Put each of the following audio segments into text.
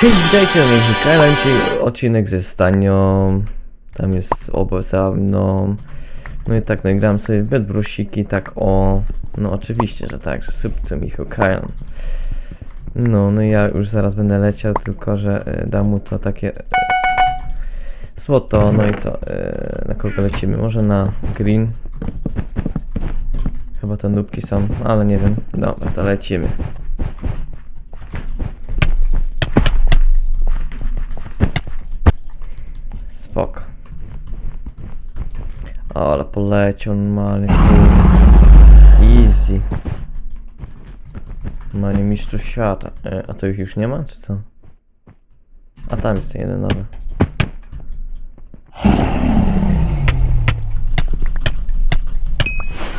Cześć, witajcie na moim kanale. Dzisiaj odcinek ze Stanią. Tam jest obok za mną. No i tak, no i gram sobie bedbrusiki, tak o... No oczywiście, że tak, że sypce Michał Kyle. No, no ja już zaraz będę leciał, tylko że e, dam mu to takie... E, złoto, no i co? E, na kogo lecimy? Może na green? Chyba te nubki są, ale nie wiem. Dobra, to lecimy. Spoko. Ale poleciał normalnie. Easy. Normalnie mistrzów świata. E, a co ich już nie ma, czy co? A tam jest ten jeden nowy.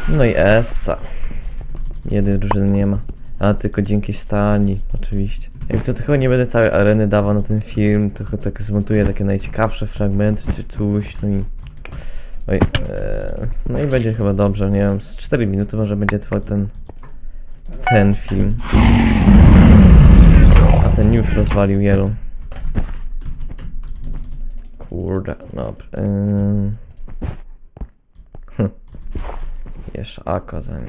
No i Essa. Jednej drużyny nie ma. A tylko dzięki Stani, oczywiście. Jak to, to chyba nie będę całej areny dawał na ten film, tylko tak zmontuję takie najciekawsze fragmenty czy coś, no i... Oj, e, no i będzie chyba dobrze, nie wiem, z 4 minuty może będzie trwał ten... ten film. A ten już rozwalił Yellow. Kurde, dobra. Ym. Hm. Jeszcze Ako za nim.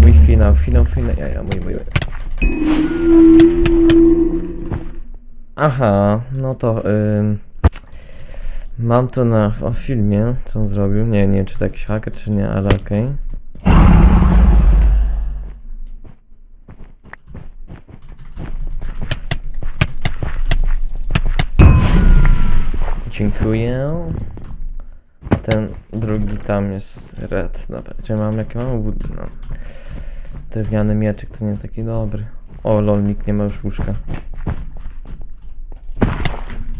Mój finał, finał, finał, ja, ja, mój, mój, mój. Aha, no to ym, mam to na o filmie, co on zrobił. Nie, nie czy jakiś haker, czy nie, ale okej. Dziękuję. Ten drugi tam jest red. Dobra, czy mam jakie mam? No. Drewniany mieczyk to nie jest taki dobry. O, lol, nikt nie ma już łóżka.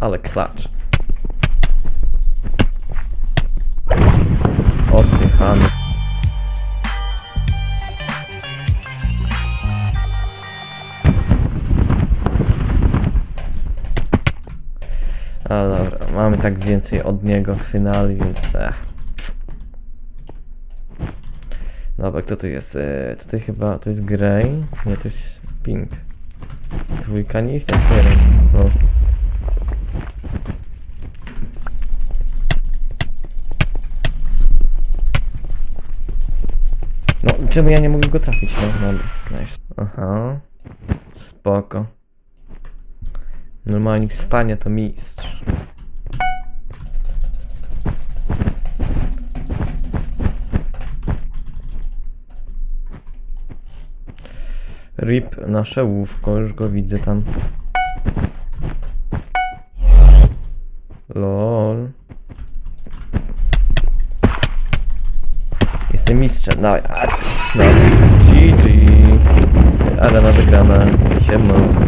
Ale klacz. Oddychamy. Ale dobra, mamy tak więcej od niego w finale, więc ech. Dobra, kto tu jest? E, tutaj chyba, to jest Grey, nie, to jest Pink. Dwójka nie ich nie wiem. No. No, czemu ja nie mogę go trafić? No, dobra, nice. Aha, spoko. Normalnie stanie to mistrz. RIP nasze łóżko, już go widzę tam. LOL. Jestem mistrzem, dawaj. Dawaj. GG. Arena wygrana. Siema.